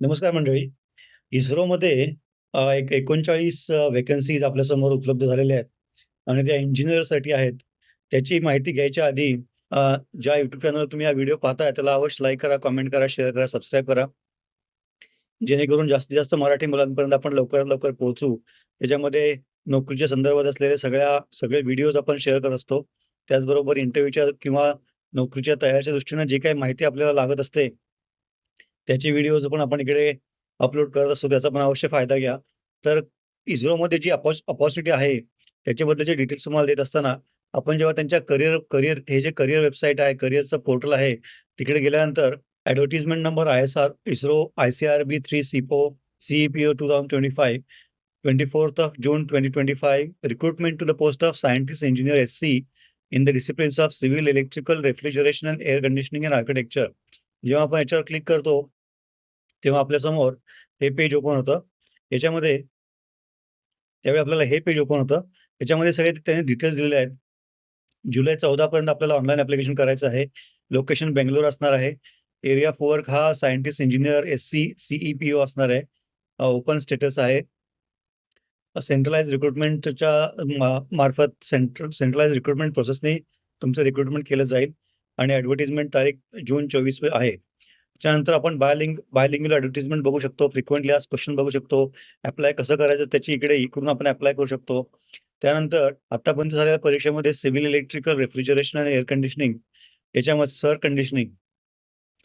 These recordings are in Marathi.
नमस्कार मंडळी. इस्रोमध्ये अ, एक 39 अ, व्हॅकन्सीज आपल्यासमोर उपलब्ध झालेल्या आहेत आणि त्या इंजिनिअरसाठी आहेत. त्याची माहिती घ्यायच्या आधी अ, ज्या YouTube चॅनलवर तुम्ही हा व्हिडिओ पाहताय त्याला अवश्य लाईक करा, कमेंट करा, शेअर करा, सबस्क्राईब करा. जेणेकरून जास्तीत जास्त मराठी मुलांपर्यंत आपण लवकरात लवकर पोहोचू. त्याच्यामध्ये नोकरीच्या संदर्भात असलेल्या सगळ्या सगळे व्हिडिओज आपण शेअर करत असतो. त्याचबरोबर इंटरव्ह्यूच्या किंवा नोकरीच्या तयारीच्या दृष्टीनं जी काही माहिती आपल्याला लागत असते, त्याचे व्हिडिओज पण आपण इकडे अपलोड करत असतो. त्याचा पण अवश्य फायदा घ्या. तर इस्रोमध्ये जी अपॉर्च अपॉर्च्युनिटी आहे, त्याच्याबद्दलचे डिटेल्स तुम्हाला देत असताना आपण जेव्हा त्यांच्या करिअर करियर हे जे करियर वेबसाईट आहे, करिअरचं पोर्टल आहे, तिकडे गेल्यानंतर advertisement number ISR ISRO ICRB three CEPO CEPO 2025 24th of June 2025 recruitment to the post of scientist engineer SC in the disciplines of civil, electrical, refrigeration and air conditioning and architecture. जेव्हा आपण याच्यावर क्लिक करतो, तेव्हा आपल्यासमोर हे पेज ओपन होतं. याच्यामध्ये त्यावेळी आपल्याला हे पेज ओपन होतं. याच्यामध्ये सगळे त्यांनी डिटेल्स दिलेले आहेत. जुलै चौदापर्यंत आपल्याला ऑनलाईन ॲप्लिकेशन करायचं आहे. लोकेशन बेंगलोर असणार आहे. एरिया ऑफ वर्क हा scientist engineer SC CE P O असणार आहे. ओपन स्टेटस आहे. सेंट्रलाइज रिक्रुटमेंटच्या मार्फत सेंट्रल सेंट्रलाइज रिक्रुटमेंट प्रोसेसने तुमचं रिक्रुटमेंट केलं जाईल आणि ॲडव्हर्टिजमेंट तारीख जून 24 आहे. त्याच्यानंतर आपण बायलिंग बायलिंग्युअल ॲडव्हर्टाइजमेंट बघू शकतो. फ्रिक्वेंटली आज क्वेश्चन बघू शकतो. ॲप्लाय कसं करायचं त्याची इकडे इकडून आपण अप्लाय करू शकतो. त्यानंतर आतापर्यंत झालेल्या परीक्षेमध्ये सिव्हिल, इलेक्ट्रिकल, रेफ्रिजरेशन आणि एअर कंडिशनिंग याच्यामध्ये सर कंडिशनिंग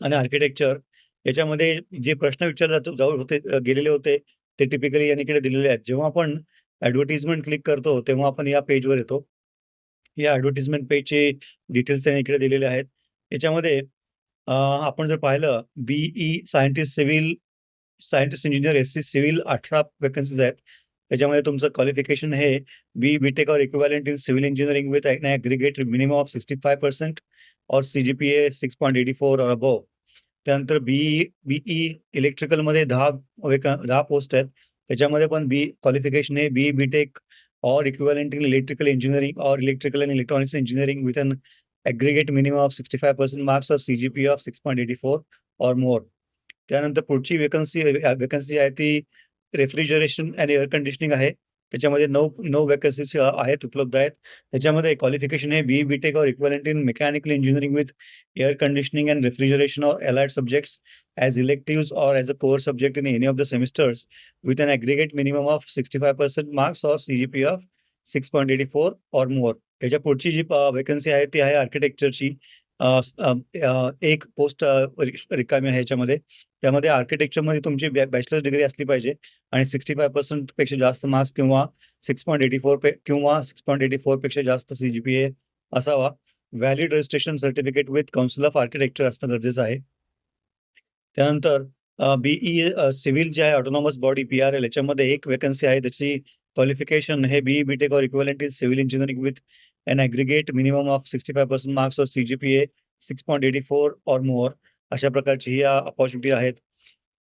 आणि आर्किटेक्चर याच्यामध्ये जे प्रश्न विचारले जातो जाऊ होते गेलेले होते ते टिपिकली यांनी इकडे दिलेले आहेत. जेव्हा आपण ॲडव्हर्टाइजमेंट क्लिक करतो, तेव्हा आपण या पेजवर येतो. या ॲडव्हर्टाइजमेंट पेजचे डिटेल्स त्यांनी इकडे दिलेले आहेत. याच्यामध्ये आपण जर पाहिलं BE scientist civil scientist engineer SC civil अठरा वेकन्सीज आहेत. त्याच्यामध्ये तुमचं क्वालिफिकेशन हे B BTech or equivalent in civil engineering with an aggregate minimum of 65% or CGPA 6.84 और अबव त्यानंतर बी-ई बी-ई इलेक्ट्रिकलमध्ये दहा वेका दहा पोस्ट आहेत. त्याच्यामध्ये पण बी क्वालिफिकेशन हे B BTech or equivalent in electrical engineering or electrical and electronics engineering with an aggregate minimum of 65% marks or CGPA of 6.84 और मोर. त्यानंतर पुढची व्हॅकन्सी अ, व्हॅकन्सी आहे ती रेफ्रिजरेशन एंड एअर कंडिशनिंग आहे. त्याच्यामध्ये 9 9 व्हॅकन्सीज अ, आहेत उपलब्ध आहेत. त्याच्यामध्ये क्वालिफिकेशन आहे B BTech or equivalent in mechanical engineering with air conditioning and refrigeration or allied subjects as electives or as a core subject in any of the semesters with an aggregate minimum of 65% marks or CGPA of 6.84 और मोर. याच्या पुढची जी वेकन्सी आहे ती आहे आर्किटेक्चरची. एक पोस्ट रिकामी आहे याच्यामध्ये. त्यामध्ये आर्किटेक्चरमध्ये तुमची बॅचलर्स डिग्री असली पाहिजे आणि 65% पेक्षा जास्त मार्क्स किंवा 6.84 पे किंवा 6.84 पेक्षा जास्त सी-जी-पी-ए असावा. Valid registration certificate with council of architecture असणं गरजेचं आहे. त्यानंतर बीई सिव्हिल जे आहे ऑटोनॉमस बॉडी पी-आर-एल याच्यामध्ये एक वेकन्सी आहे त्याची क्वालिफिकेशन हे BE BTech or equivalent in civil engineering with an aggregate minimum of 65% marks or CGPA 6.84 or more अशा प्रकारची ही अपॉर्च्युनिटी आहेत.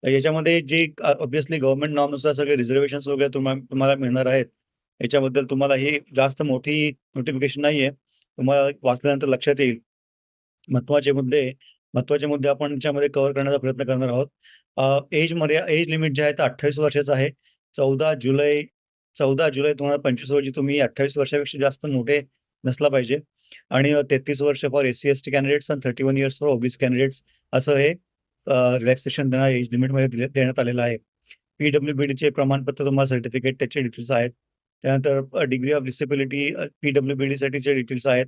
याच्यामध्ये जे ऑब्विसली गव्हर्नमेंट नॉर्मनुसार सगळे रिझर्वेशन वगैरे तुम्हाला मिळणार आहेत. याच्याबद्दल तुम्हाला ही जास्त मोठी नोटिफिकेशन नाहीये. तुम्हाला वाचल्यानंतर लक्षात येईल. महत्त्वाचे मुद्दे महत्त्वाचे मुद्दे आपण याच्यामध्ये कव्हर करण्याचा प्रयत्न करणार आहोत. एज मर्या एज लिमिट जे आहे ते 28 वर्षाचं आहे. 14 जुलै 14 जुलै 2025 रोजी तुम्ही 28 वर्षापेक्षा जास्त मोठे नसला पाहिजे आणि तेहतीस वर्ष फॉर एस-सी, एस-टी कॅन्डिडेट्स आणि 31 इयर्स फॉर ओबीसी कॅन्डिडेट्स असं हे रिलॅक्सेशन त्यांना एज लिमिटमध्ये देण्यात आलेलं आहे. पी-डब्ल्यू-बी-डीचे प्रमाणपत्र तुम्हाला सर्टिफिकेट त्याचे डिटेल्स आहेत. त्यानंतर डिग्री ऑफ डिसेबिलिटी अ, पी-डब्ल्यू-बी-डीसाठीचे डिटेल्स आहेत.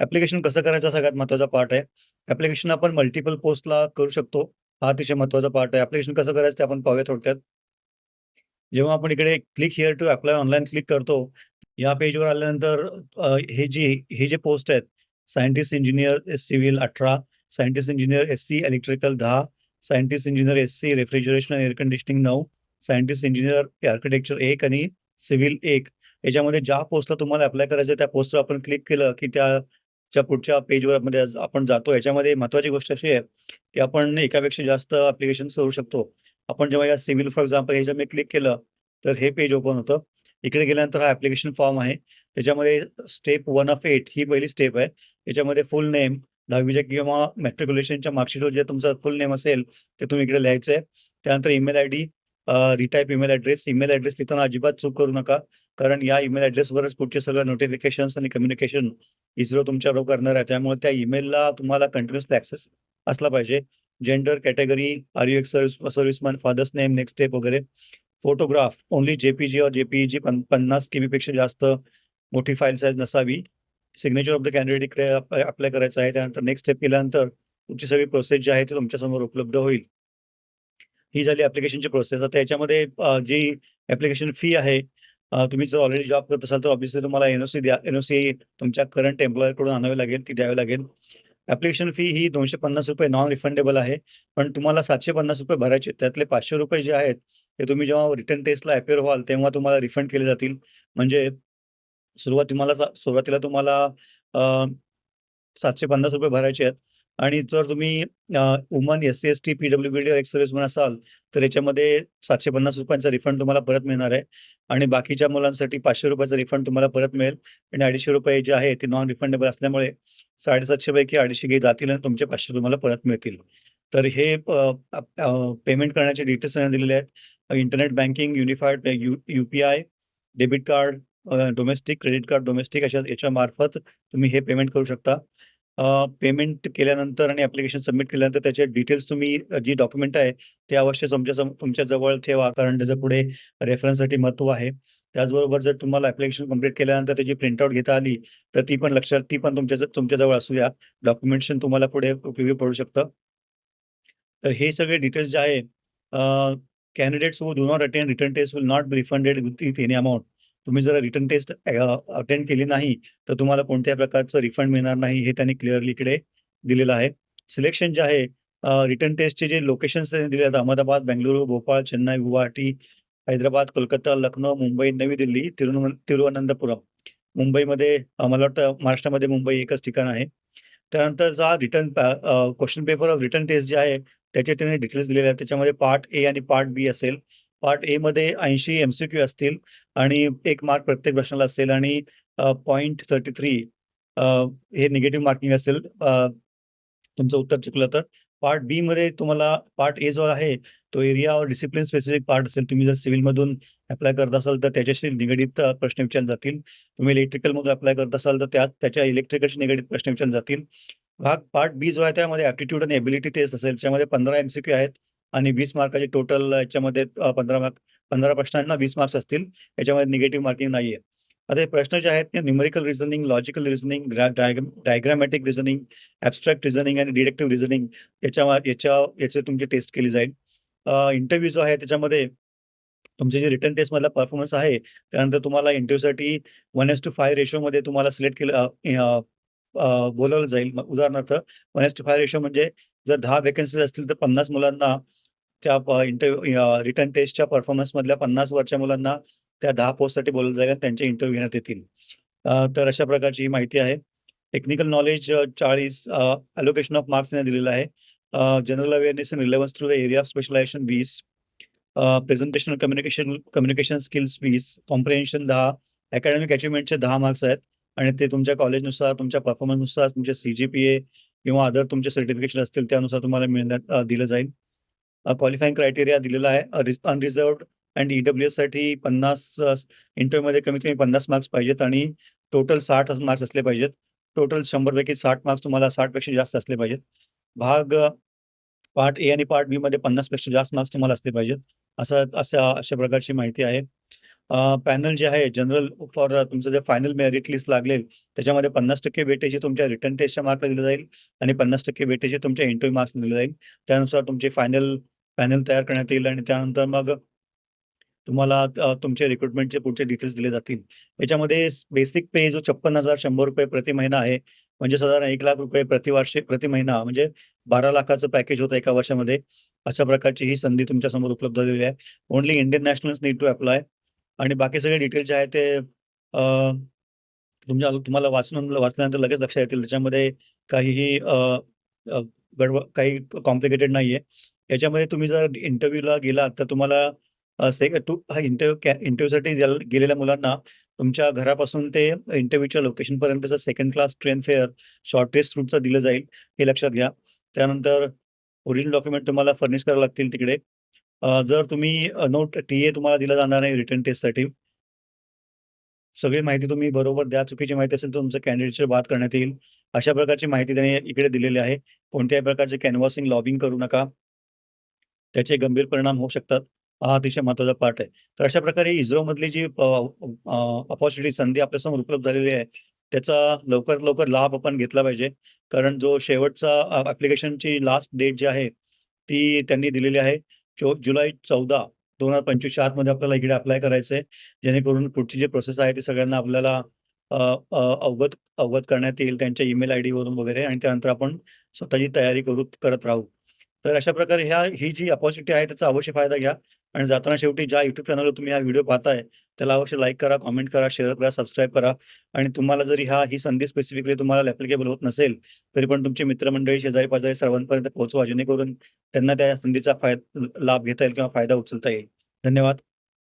ॲप्लिकेशन कसं करायचं सगळ्यात महत्त्वाचा पार्ट आहे. ॲप्लिकेशन आपण मल्टिपल पोस्टला करू शकतो. हा अतिशय महत्त्वाचा पार्ट आहे. ॲप्लिकेशन कसं करायचं ते आपण पाहूया थोडक्यात. जेव्हा आपण इकडे click here to apply online click करतो, या पेजवर आल्यानंतर हे जे हे जे पोस्ट आहेत scientist engineer civil 18, scientist engineer SC electrical दहा scientist engineer SC refrigeration air conditioning नऊ सायंटिस्ट इंजिनियर आर्किटेक्चर एक आणि सिव्हिल एक याच्यामध्ये ज्या पोस्टला तुम्हाला अप्लाय करायचं त्या पोस्टवर आपण क्लिक केलं, की त्याच्या पुढच्या पेजवर मध्ये आपण जातो. याच्यामध्ये महत्वाची गोष्ट अशी आहे, की आपण एकापेक्षा जास्त अप्लिकेशन करू शकतो. आपण जेव्हा या सिव्हिल फॉर एक्झाम्पल ह्याच्यावर मी क्लिक केलं, तर हे पेज ओपन होतं. इकडे गेल्यानंतर हा ऍप्लिकेशन फॉर्म आहे. त्याच्यामध्ये स्टेप वन ऑफ एट ही पहिली स्टेप आहे. याच्यामध्ये फुल नेम, 10वीच्या किंवा मॅट्रिक्युलेशनच्या मार्कशीटवर जे तुमचं फुल नेम असेल ते तुम्ही इकडे लिहायचं आहे. त्यानंतर email ID D retype email address. Email address लिहिताना अजिबात चूक करू नका. कारण या ईमेल ॲड्रेसवरच पुढचे सगळं नोटिफिकेशन्स आणि कम्युनिकेशन इस्रो तुमच्यावर करणार आहे. त्यामुळे त्या ईमेलला तुम्हाला कंटिन्युअसली ॲक्सेस असला पाहिजे. Gender, category, are you ex service serviceman, father's name, next step वगैरे. Photograph only JPG or J P G पन 50 केबीपेक्षा जास्त मोठी फाईल साईज नसावी. सिग्नेचर ऑफ द कॅन्डिडेट इकडे अप्लाय करायचं आहे. त्यानंतर नेक्स्ट स्टेप केल्यानंतर तुमची सगळी प्रोसेस जी आहे ती तुमच्यासमोर उपलब्ध होईल. ही झाली ॲप्लिकेशनची प्रोसेस. आता याच्यामध्ये जी ॲप्लिकेशन फी आहे तुम्ही जर ऑलरेडी जॉब करत असाल तर ऑब्विसली तुम्हाला एन-ओ-सी द्या एन-ओ-सी तुमच्या करंट एम्प्लॉयरकडून आणावी लागेल, ती द्यावी लागेल. ऍप्लिकेशन फी ही ₹250 नॉन रिफंडेबल आहे. पण तुम्हाला ₹750 भरायचे त्यातले पाचशे रुपये जे आहेत ते तुम्ही जेव्हा रिटर्न टेस्टला अपेअर व्हाल तेव्हा तुम्हाला रिफंड केले जातील. म्हणजे सुरुवात तुम्हाला सुरुवातीला तुम्हाला सातशे पन्नास रुपये भरायचे आहेत आणि जर तुम्ही woman, SC, ST, PWBD, ex म्हणून असाल तर याच्यामध्ये सातशे पन्नास रुपयांचा रिफंड तुम्हाला परत मिळणार आहे आणि बाकीच्या मुलांसाठी पाचशे रुपयाचा रिफंड तुम्हाला परत मिळेल आणि ₹250 जे आहे ते नॉन रिफंडेबल असल्यामुळे 750 पैकी 250 जातील आणि तुमचे पाचशे तुम्हाला परत मिळतील. तर हे पेमेंट करण्याचे डिटेल्स त्यांना दिलेले आहेत. Internet banking, unified U UPI, debit card, domestic, credit card, domestic अशा याच्यामार्फत तुम्ही हे पेमेंट करू शकता. पेमेंट केल्यानंतर आणि ऍप्लिकेशन सबमिट केल्यानंतर त्याचे डिटेल्स तुम्ही जी डॉक्युमेंट आहे ते अवश्य तुमच्या तुमच्या जवळ ठेवा. कारण त्याचं पुढे रेफरन्ससाठी महत्त्व आहे. त्याचबरोबर जर तुम्हाला ऍप्लिकेशन कंप्लीट केल्यानंतर त्याची प्रिंटआउट घेता आली तर ती पण लक्षात ती पण तुमच्या तुमच्याजवळ असू द्या. डॉक्युमेंटेशन तुम्हाला पुढे उपयोगी पडू शकतं. तर हे सगळे डिटेल्स जे आहे candidates who do not attend return test will not be refunded with any amount तुम्ही जर रिटर्न टेस्ट अटेंड केली नाही तर तुम्हाला कोणत्याही प्रकारचं रिफंड मिळणार नाही हे त्यांनी क्लिअरली इकडे दिलेलं आहे. सिलेक्शन जे आहे रिटर्न टेस्टचे जे लोकेशन्स त्यांनी दिले आहेत अहमदाबाद, बेंगळुरू, भोपाळ, चेन्नई, गुवाहाटी, हैदराबाद, कोलकाता, लखनौ, मुंबई, नवी दिल्ली, तिरुन तिरुवनंतपुरम. मुंबईमध्ये मला वाटतं महाराष्ट्रामध्ये मुंबई एकच ठिकाण आहे. त्यानंतरचा written return question paper of written test जे आहे त्याचे त्यांनी डिटेल्स दिलेले आहेत. त्याच्यामध्ये पार्ट ए आणि पार्ट बी असेल. पार्ट ए मध्ये ऐंशी एमसीक्यू असतील आणि एक मार्क प्रत्येक प्रश्नाला असेल आणि पॉईंट थर्टी थ्री हे निगेटिव्ह मार्किंग असेल तुमचं उत्तर चुकलं तर. पार्ट बी मध्ये तुम्हाला पार्ट ए जो आहे तो एरिया और डिसिप्लिन स्पेसिफिक पार्ट असेल. तुम्ही जर सिव्हिलमधून अप्लाय करत असाल तर त्याच्याशी निगडीत प्रश्न विचारले जातील. तुम्ही इलेक्ट्रिकलमधून अप्लाय करत असाल तर त्यात त्याच्या इलेक्ट्रिकलशी निगडीत प्रश्न विचारले जातील. भाग पार्ट बी जो आहे त्यामध्ये ऍप्टिट्यूड आणि एबिलिटी टेस्ट असेल. त्याच्यामध्ये 15 एम-सी-क्यू आहेत आणि वीस मार्काचे टोटल याच्यामध्ये पंधरा मार्क 15 प्रश्नांना वीस मार्क्स असतील. याच्यामध्ये निगेटिव्ह मार्किंग नाहीये. आता हे प्रश्न जे आहेत ते numerical reasoning, logical reasoning, diagrammatic reasoning, abstract reasoning आणि डिडक्टिव्ह रिझनिंग याच्या याच्या याची तुमची टेस्ट केली जाईल. इंटरव्ह्यू जो आहे त्याच्यामध्ये तुमचे जे रिटर्न टेस्ट टेस्टमधला परफॉर्मन्स आहे त्यानंतर तुम्हाला इंटरव्ह्यूसाठी 1:5 रेशोमध्ये तुम्हाला सिलेक्ट केलं अ, जाईल उदाहरणार्थ बोलावलं जाईल. मग उदाहरणार्थ 1:5 रेशो म्हणजे जर 10 व्हॅकन्सीज असतील तर 50 मुलांना त्या प इंटरव्ह्यू अ, रिटन टेस्टच्या परफॉर्मन्समधल्या 50 वरच्या मुलांना त्या 10 पोस्टसाठी बोलावलं जाईल आणि त्यांचे इंटरव्ह्यू घेण्यात येतील. अ, तर अशा प्रकारची ही माहिती आहे. Technical knowledge uh, 40 uh, allocation of marks दिलेलं आहे. अ, general awareness and relevance through the area of specialisation 20 uh, presentation communication communication skills 20 comprehension 10 academic अचिव्हमेंटचे 10 marks आहेत आणि ते तुमच्या कॉलेजनुसार, तुमच्या परफॉर्मन्सनुसार, तुमचे सी-जी-पी-ए किंवा अदर तुमचे सर्टिफिकेशन असतील त्यानुसार तुम्हाला मिळण्यात दिलं जाईल. क्वालिफाईंग क्रायटेरिया दिलेला आहे. अ, अँड ईडब्ल्यू साठी ई-डब्ल्यू-एससाठी 50 अ, इंटरव्ह्यूमध्ये कमीत कमी 50 मार्क्स पाहिजेत आणि टोटल साठ मार्क्स असले पाहिजेत. टोटल शंभरपैकी साठ मार्क्स तुम्हाला साठपेक्षा जास्त असले पाहिजेत. भाग पार्ट ए आणि पार्ट बीमध्ये 50 पेक्षा जास्त मार्क्स तुम्हाला असले पाहिजेत. असं अशा अशा प्रकारची माहिती आहे. पॅनल जे आहे जनरल फॉर तुमचं जे फायनल मेरिट लिस्ट लागेल त्याच्यामध्ये 50% वेटेज तुमच्या रिटर्न टेस्टच्या मार्कला दिलं जाईल आणि 50% वेटेज तुमच्या इंटरव्ह्यू मार्क्स दिलं जाईल. त्यानुसार तुमचे फायनल पॅनल तयार करण्यात येईल आणि त्यानंतर मग तुम्हाला तुमचे रिक्रुटमेंटचे पुढचे डिटेल्स दिले जातील. याच्यामध्ये बेसिक पे जो ₹56,100 प्रति महिना आहे. म्हणजे साधारण ₹1,00,000 प्रतिवार्षिक प्रति महिना म्हणजे 12 लाखाचं पॅकेज होतं एका वर्षामध्ये. अशा प्रकारची ही संधी तुमच्यासमोर उपलब्ध झालेली आहे. Only Indian nationals need to apply आणि बाकी सगळे डिटेल्स जे आहेत ते अ, तुमच्या तुम्हाला वाचून वाचल्यानंतर लगेच लक्षात येतील. त्याच्यामध्ये काहीही अ, अ, गडबड काही कॉम्प्लिकेटेड नाहीये. याच्यामध्ये तुम्ही जर इंटरव्ह्यूला गेलात तर तुम्हाला अ, से टू हा इंटरव्ह्यू कॅ इंटरव्ह्यूसाठी ज्याला गेलेल्या मुलांना तुमच्या घरापासून ते इंटरव्ह्यूच्या लोकेशनपर्यंतचं second class train fare shortest रूटचं दिलं जाईल, हे लक्षात घ्या. त्यानंतर ओरिजिनल डॉक्युमेंट तुम्हाला फर्निश करावे लागतील तिकडे. अ, जर तुम्ही अ, नोट टी-ए तुम्हाला दिला जाणार नाही रिटर्न टेस्टसाठी. सगळी माहिती तुम्ही बरोबर द्या. चुकीची माहिती असेल तर तुमचं कॅन्डिडेटशी वाद करण्यात येईल. अशा प्रकारची माहिती त्यांनी इकडे दिलेली आहे. कोणत्याही प्रकारचे कॅनव्हासिंग, लॉबिंग करू नका. त्याचे गंभीर परिणाम होऊ शकतात. हा अतिशय महत्त्वाचा पार्ट आहे. तर अशा प्रकारे इस्रोमधली जी अ, अ, अपॉर्च्युनिटी संधी आपल्यासमोर उपलब्ध झालेली आहे, त्याचा लवकरात लवकर लाभ आपण घेतला पाहिजे. कारण जो शेवटचा अ, ॲप्लिकेशनची लास्ट डेट जी आहे, ती त्यांनी दिलेली आहे. चो जुलै 14, 2025च्या आतमध्ये आपल्याला इकडे अप्लाय करायचं आहे. जेणेकरून पुढची जी प्रोसेस आहे ती सगळ्यांना आपल्याला अवगत अवगत करण्यात येईल त्यांच्या ईमेल आयडीवरून वगैरे आणि त्यानंतर आपण स्वतःची तयारी करू करत राहू. तर अशा प्रकारे ह्या ही जी अपॉर्च्युनिटी आहे त्याचा अवश्य फायदा घ्या आणि जाताना शेवटी ज्या युट्यूब चॅनलवर तुम्ही हा व्हिडिओ पाहताय, त्याला अवश्य लाईक करा, कमेंट करा, शेअर करा, सबस्क्राईब करा आणि तुम्हाला जरी हा ही संधी स्पेसिफिकली तुम्हाला ॲप्लिकेबल होत नसेल, तरी पण तुमची मित्रमंडळी, शेजारी-पाजारी सर्वांपर्यंत पोहोचवा जेणेकरून त्यांना त्या संधीचा फाय लाभ घेता येईल किंवा फायदा उचलता येईल. धन्यवाद.